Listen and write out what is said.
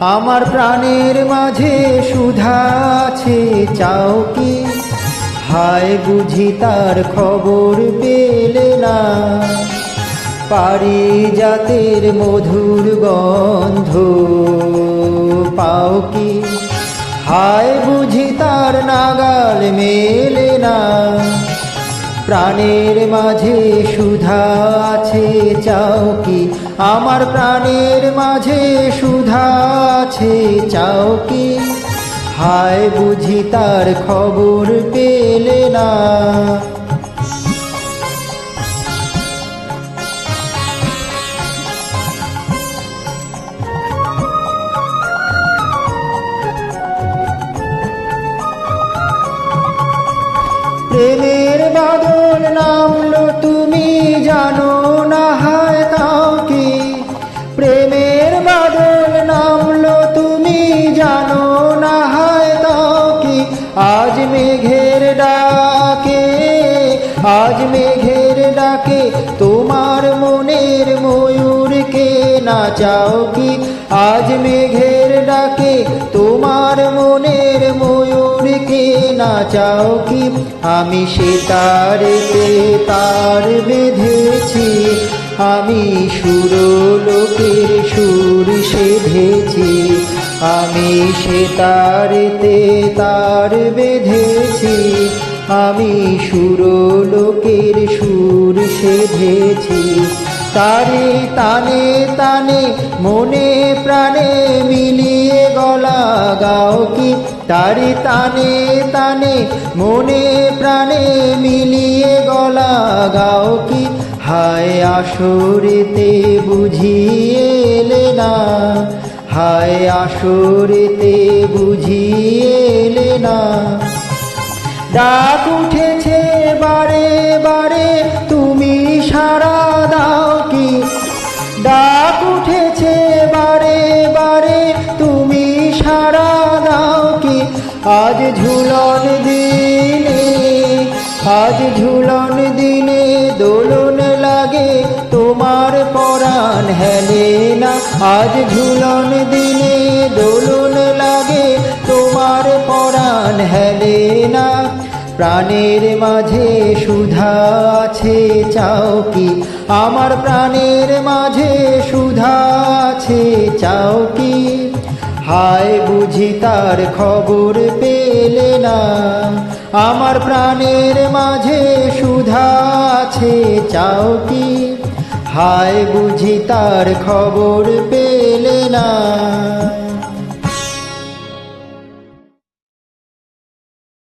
আমার প্রাণের মাঝে সুধা আছে, চাও কি? হায় বুঝি তার খবর পেলে না। পারি জাতের মধুর গন্ধ, পাও কি? হায় বুঝি তার নাগাল মেলে না। প্রাণের মাঝে সুধা আছে, চাও কি? আমার প্রাণের মাঝে সুধা আছে চাও কি? হায় বুঝি তার খবর পেলে না। প্রেমের বাদল নামলো তুমি আজ মেঘের ডাকে তোমার মনের ময়ূরকে নাচাও কি? আজ মেঘের ডাকে তোমার মনের ময়ূরকে নাচাও কি? আমি সে তারেতে তার বেঁধেছি, আমি সুর সুরলোকের সুর সেধেছি, আমি সে তারেতে তার বেঁধেছি। আমি সুরলোকের সুর সেধেছি। তারে তানে তানে মনে প্রাণে মিলিয়ে গলা গাও কি? তারে তানে তানে মনে প্রাণে মিলিয়ে গলা গাও কি? হায় আসরেতে বুঝিয়ে এলে না। হায় আসরেতে বুঝিয়ে এলে না। ডাক উঠেছে, বারে বারে, তুমি সারা দাও কি? ডাক উঠেছে, বারে বারে, তুমি সারা দাও কি? আজ ঝুলন দিনে, আজ ঝুলন দিনে দোলন লাগে, তোমার পরাণ হেলে না। আজ ঝুলন দিনে দোলন পরাণ হেলে না, প্রাণের মাঝে সুধা আছে, চাও কি? আমার প্রাণের মাঝে সুধা আছে, চাও কি? হায় বুঝি তার খবর পেলে না, আমার প্রাণের মাঝে সুধা আছে, চাও কি? হায় বুঝি তার খবর পেলে না